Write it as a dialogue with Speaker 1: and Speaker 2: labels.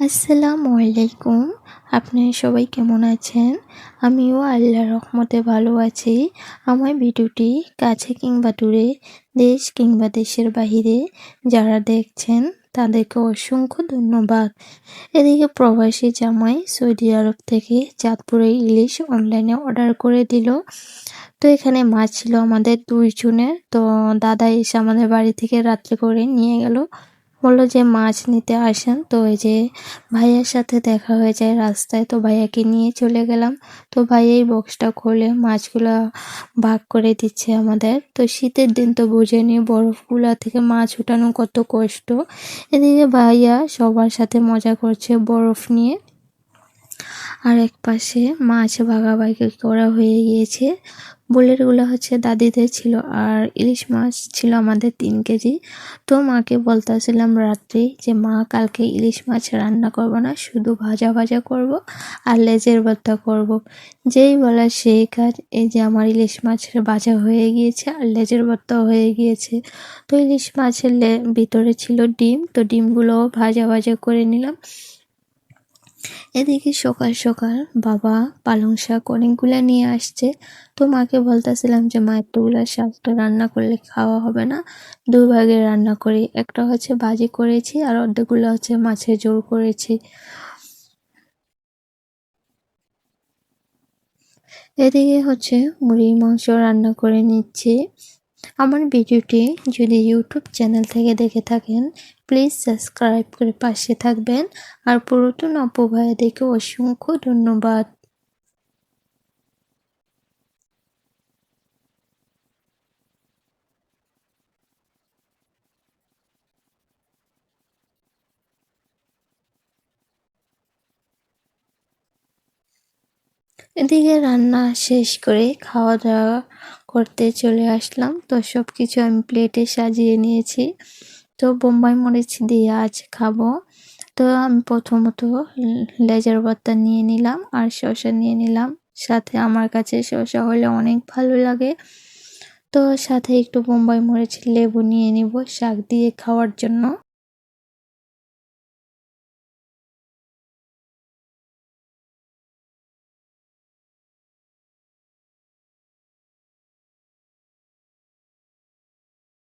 Speaker 1: আসসালামু আলাইকুম। আপনারা সবাই কেমন আছেন? আমিও আল্লাহর রহমতে ভালো আছি। আমার ভিডিওটি কাছে কিংবা দূরে, দেশ কিংবা দেশের বাহিরে যারা দেখছেন, তাদেরকে অসংখ্য ধন্যবাদ। এদিকে প্রবাসী জামাই সৌদি আরব থেকে চাঁদপুরে ইলিশ অনলাইনে অর্ডার করে দিল। তো এখানে মাছ ছিল আমাদের দুইজনের। তো দাদা এসে আমাদের বাড়ি থেকে রাত্রে করে নিয়ে গেল। বলল যে মাছ নিতে আসেন। তো ওই যে ভাইয়ার সাথে দেখা হয়ে যায় রাস্তায়, তো ভাইয়াকে নিয়ে চলে গেলাম। তো ভাই এই বক্সটা খুলে মাছগুলো ভাগ করে দিচ্ছে আমাদের। তো শীতের দিন তো বুঝেনি, বরফগুলা থেকে মাছ উঠানো কত কষ্ট। এদিকে ভাইয়া সবার সাথে মজা করছে বরফ নিয়ে। আর এক পাশে মাছ ভাগাভাগি করা হয়ে গিয়েছে। বুলেটগুলো হচ্ছে দাদিদের ছিল আর ইলিশ মাছ ছিল আমাদের তিন কেজি। তো মাকে বলতেছিলাম রাত্রি যে, মা, কালকে ইলিশ মাছ রান্না করব না, শুধু ভাজা ভাজা করব আর লেজের ভর্তা করব। যেই বলা সেই কাজ, এই যে আমার ইলিশ মাছের ভাজা হয়ে গিয়েছে আর লেজের ভর্তা হয়ে গিয়েছে। তো ইলিশ মাছের ভিতরে ছিল ডিম, তো ডিমগুলো ভাজা ভাজা করে নিলাম। এদিকে সকাল সকাল বাবা পালং শাক অনেকগুলো নিয়ে আসছে। তো মাকে বলতেছিলাম যে, মা, এতগুলো শাকটা রান্না করলে খাওয়া হবে না। দু ভাগে রান্না করি। একটা হচ্ছে ভাজি করেছি আর অর্ধেকগুলো হচ্ছে মাছের জোর করেছি। এদিকে হচ্ছে মুড়ি মাংস রান্না করে নিচ্ছি। আমার ভিডিওটি যদি ইউটিউব চ্যানেল থেকে দেখে থাকেন প্লিজ সাবস্ক্রাইব করে পাশে থাকবেন। আর পুরাতন দেখে অসংখ্য ধন্যবাদ। এদিকে রান্না শেষ করে খাওয়া দাওয়া করতে চলে আসলাম। তো সব কিছু আমি প্লেটে সাজিয়ে নিয়েছি। তো বোম্বাই মরিচ দিয়ে আজ খাব। তো আমি প্রথমত লেজার ভর্তা নিয়ে নিলাম আর শসা নিয়ে নিলাম। সাথে আমার কাছে শসা হলে অনেক ভালো লাগে। তো সাথে একটু বোম্বাই মরিচ লেবু নিয়ে নিব শাক দিয়ে খাওয়ার জন্য।